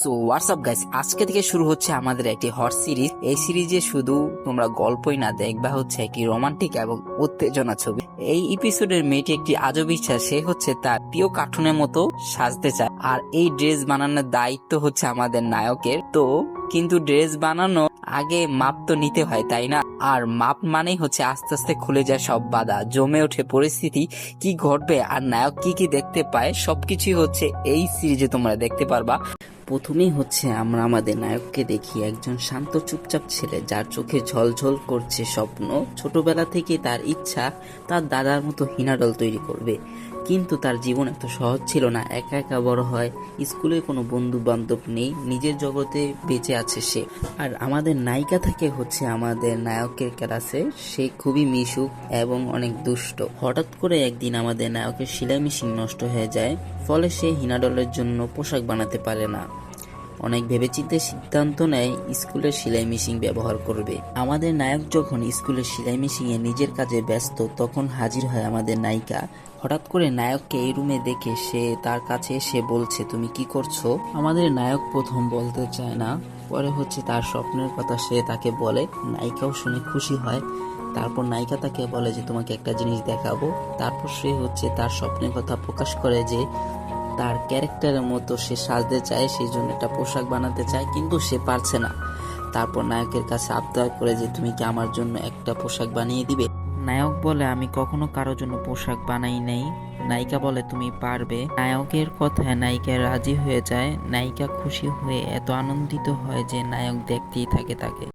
So WhatsApp guys আজকে থেকে শুরু হচ্ছে আমাদের একটি হট সিরিজ এই সিরিজে শুধু তোমরা গল্পই না দেখবা, হচ্ছে একটি রোমান্টিক এবং উত্তেজনা ছবি। এই এপিসোডের মেয়েটি একটি আজব ইচ্ছা সে হচ্ছে তার প্রিয় কার্টুনের মতো সাজতে চায়। আর এই ড্রেস বানানোর দায়িত্ব হচ্ছে আমাদের নায়কের। তো, কিন্তু ড্রেস বানানো আগে মাপ তো নিতে হয়, তাই না? আর মাপ মানেই হচ্ছে আস্তে আস্তে খুলে যায় সব বাধা, জমে ওঠে পরিস্থিতি, কি ঘটবে, আর নায়ক কি কি দেখতে পায়, সবকিছুই হচ্ছে এই সিরিজে তোমরা দেখতে পারবা। প্রথমেই হচ্ছে আমরা আমাদের নায়ককে দেখি একজন শান্ত চুপচাপ ছেলে যার চোখে ঝলঝল করছে স্বপ্ন। ছোটবেলা থেকে তার ইচ্ছা তার দাদার মতো হিনাডল তৈরি করবে। কিন্তু তার জীবন এত সহজ ছিল না। একা একা বড় হয়, স্কুলে কোনো বন্ধু বান্ধব নেই, নিজের জগতে বেঁচে আছে সে। আর আমাদের নায়িকা থাকে হচ্ছে আমাদের নায়কের ক্লাসে সে খুবই মিশুক এবং অনেক দুষ্ট। হঠাৎ করে একদিন আমাদের নায়কের সেলাই মেশিন নষ্ট হয়ে যায়, ফলে সে হিনাডলের জন্য পোশাক বানাতে পারে না। অনেক ভেবেচিন্তে সিদ্ধান্ত নেয়, স্কুলের সেলাই মেশিন ব্যবহার করবে। আমাদের নায়ক যখন স্কুলের সেলাই মেশিনে নিজের কাজে ব্যস্ত, তখন হাজির হয় আমাদের নায়িকা। হঠাৎ করে নায়ককে এই রুমে দেখে সে তার কাছে এসে বলছে, তুমি কি করছ? আমাদের নায়ক প্রথম বলতে চায় না। পরে হচ্ছে তার স্বপ্নের কথা সে তাকে বলে। নায়িকাও শুনে খুশি হয়। তারপর নায়িকা তাকে বলে যে, তোমাকে একটা জিনিস দেখাবো। তারপর সে হচ্ছে তার স্বপ্নের কথা প্রকাশ করে যে, তার ক্যারেক্টারের মতো সে সাজতে চায়, সেই জন্য একটা পোশাক বানাতে চায়, কিন্তু সে পারছে না। তারপর নায়কের কাছে আবদার করে যে, তুমি কি আমার জন্য একটা পোশাক বানিয়ে দিবে? নায়ক বলে আমি কখনো কারোর জন্য পোশাক বানাই নাই। নায়িকা বলে তুমি পারবে। নায়কের কথায় নায়িকা রাজি হয়ে যায়। নায়িকা খুশি হয়ে এত আনন্দিত হয় যে নায়ক দেখতেই থাকে তাকে।